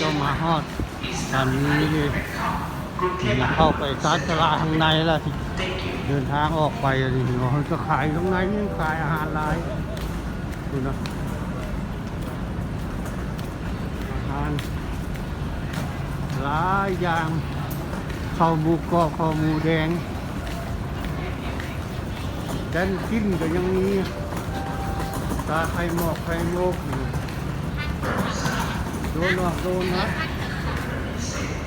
ก็มาฮอดตอนนี้เลยเข้าไปซาตลาดข้างในแล้วที่เดินทางออกไปอนี่เขาจะขายข้างในนี่ขายอาหารหลายดูนะอาหารหลายอย่างข้าวหมูกรอบข้าวหมูแดงแดนกินก็ยังมี ตาไข่หมอกไข่โมกอยู่โดนหรอกโดนนะ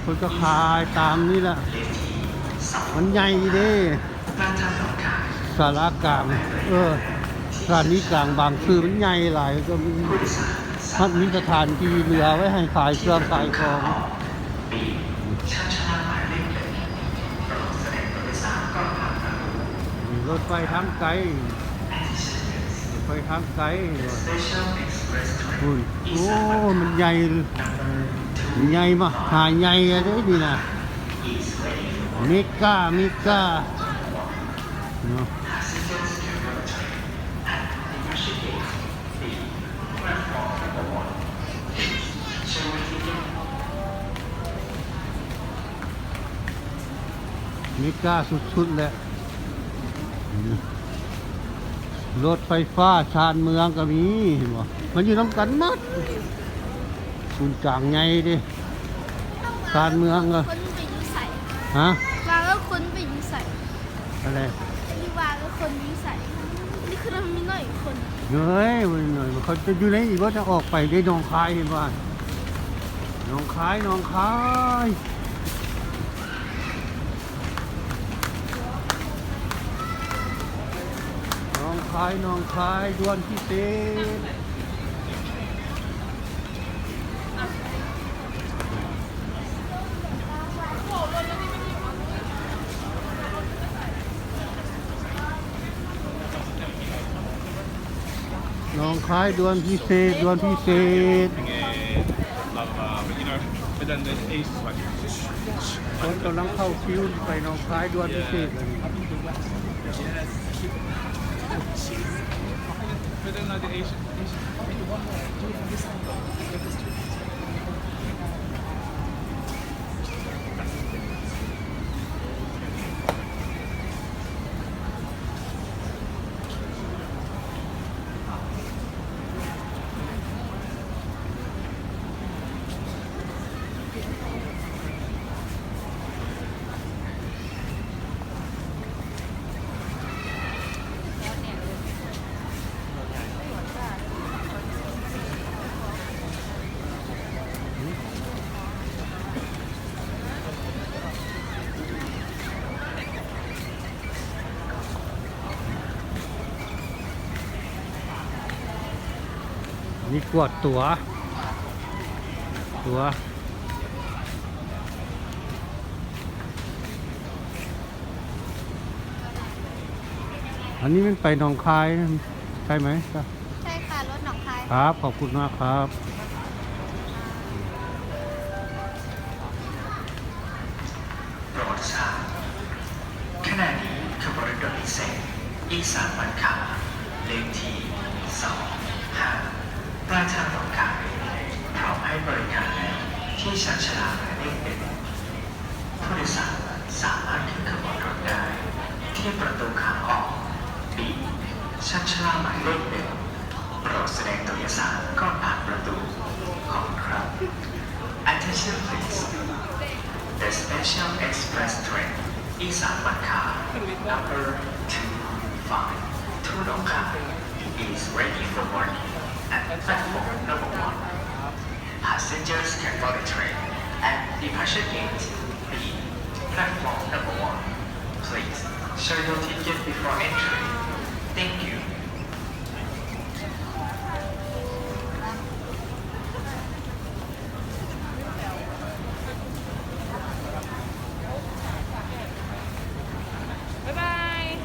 คนก็ขายตามนี่แหละมันใหญ่ด้สารากลาง เออสถานีกลางบางคือมันใหญ่หลายก็มีมันมีสถานที่เหลือไว้ให้ขายเครื่องขายของรถไฟทางไกล ไฟทางไกลคุณโอ้มันใหญ่มันใหญ่มาหาใหญ่อะเด้นี่นะเมกาเมกาเนาะเมกาสุดๆแหละ รถไฟฟ้าชานเมืองก็มีเห็นบ่มันอยู่น้ำกันหมดศูนย์กลางใหญ่ดิชานเมืองก็คนไปอยู่ใส่ฮะวางแล้วคนไปอยู่ใส่อะไรอันนี้วางแล้วคนอยู่ใส่นี่คือมันมีหน่อยคนเฮ้ยมันหน่อยเขาจะอยู่ในอีกว่าจะออกไปได้หนองคายเห็นป่ะหนองคายหนองคาย หนองคายนองคายดวนพิเศษนองคลายดวนพิเศษดวนพิเศษ but then the east is like คนกำลังเข้าคิวไปหนองคลายดวนพิเศษ เลย but then like the east, east นี่กวดตัว ตัวอันนี้มันไปหนองคายนะใช่ไหมครับใช่ค่ะ รถหนองคาย ครับ ขอบคุณมากครับ โปรดทราบขณะนี้ขบวนรถพิเศษอีสานวันขาเลขที่2 5ปลายทางหนองคายพร้อมให้บริการแล้วที่ชันชลาหมายเลขหนึ่งผู้โดยสารสามารถขึ้นขบวนรถได้ ที่ประตูขาออก B ชันชลาหมายเลขหนึ่งโปรดแสดงตัวเอกสารก่อนผ่านประตูขอบครับ Attention please The special express train Isan Bangka number 25 to Nong Khai is ready for boarding platform number one. Passengers can board the train at departure gate B, platform number one. Please show your ticket before entry. Thank you. Bye bye.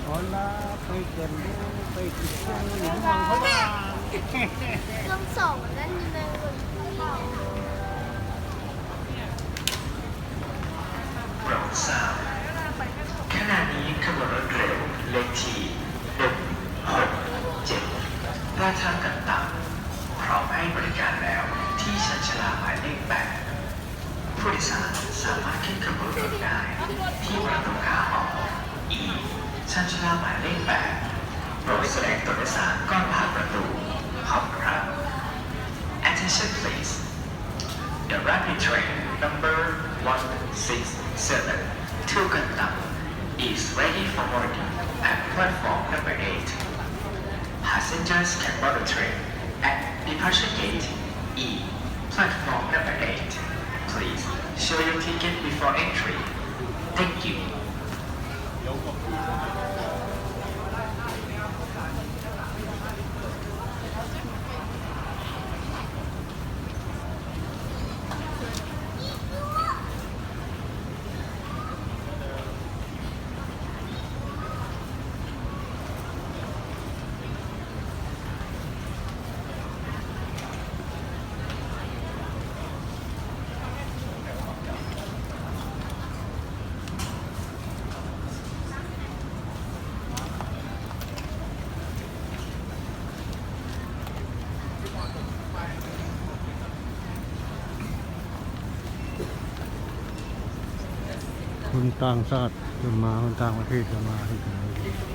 Hola. ปกินข้าวหนึ่งวันเขาบ้างเครื่องส่งนั่นนี่เลยโปรดทราบขณะนี้ขบวนรถเร็วเลขที่1 6 7ปลาดทางต่างพร้อมให้บริการแล้วที่ชั้นชาลาหมายเลขแปดผู้โดยสารสามารถขึ้นขบวนรถได้ที่ประตูขาออก E ชั้นชาลาหมายเลขแปดโปรดแสดงตัวโดยสารก่อนผ่านประตู Attention please. The rapid train number 167 to Gundam is ready for boarding at platform number 8. Passengers can board the train at departure gate คนต่างชาติจะมาคนต่างประเทศจะมาที่นี้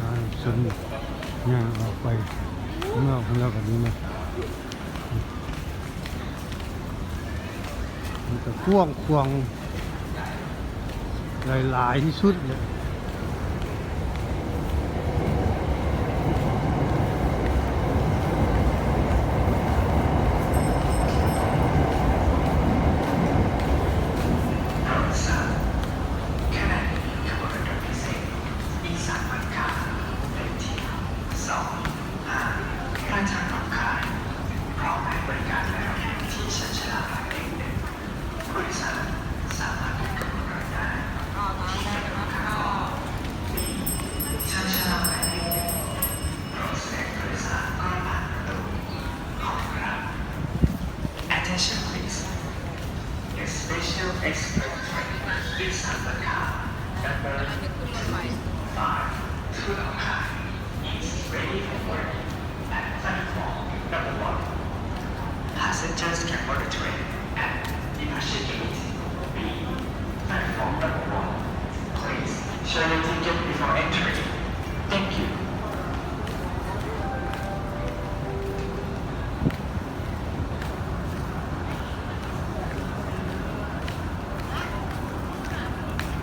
ทางสน ย่างออกไปข้างนอกข้างนอกแบบนี้นะมันจะกว้างควงหลายๆที่สุดเลย โปรดทราบขณะนี้ขบวนรถพิเศษอีสานมันคาเลขที่สองห้าพระจันทร์หนองคายพร้อมให้บริการแล้วที่ชั้นชาลาหมายเลขหนึ่งผู้โดยสารสามารถขึ้นขบวนรถได้ที่ประตูขาออกมีชั้นชาลาหมายเลขหนึ่งโปรดแสดงผู้โดยสารก่อนผ่านประตูขอบคุณครับ Attention please A special express train is Sambaka, number 5, to Longkai, is ready for boarding at platform number 1. Passengers can board the train at departure gate B, platform number 1. Please show your ticket before entering. Thank you.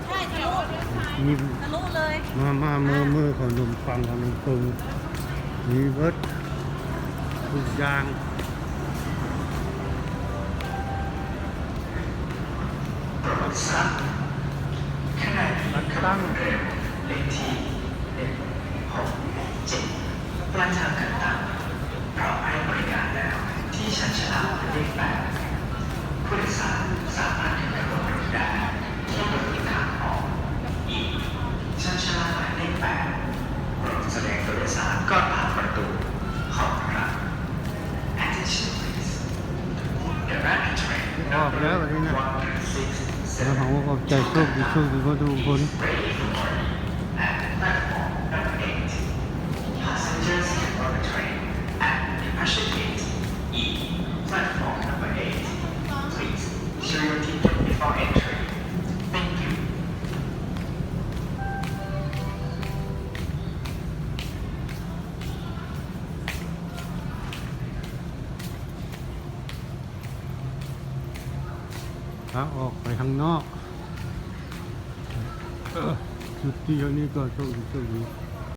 ใช่ทะลุ มีทะลุเลยมามามือมือขนมปังขนมปรุงมีเบิดทุกอย่างดสามขณะนี้ขบวนเร็วเลขที่หนึ่งหกเจ็ดปลายทางกันตังพร้อมให้บริการแล้วที่ชั้นชาลาหมายเลขแปดผู้โดยสารสามารถขึ้นขบวนรถ 8แสดงตัวโดยสารก่อนผ่านประตูขอบครับ Attention please The rapid train รอบแล้ววันนี้นะ number 6 แล้วผมก็อบใจโชคดีโชคดีก็ดูคน ขาออกไปข้างนอกเออจุดเดียวนี้ก็โชคดีโชคดี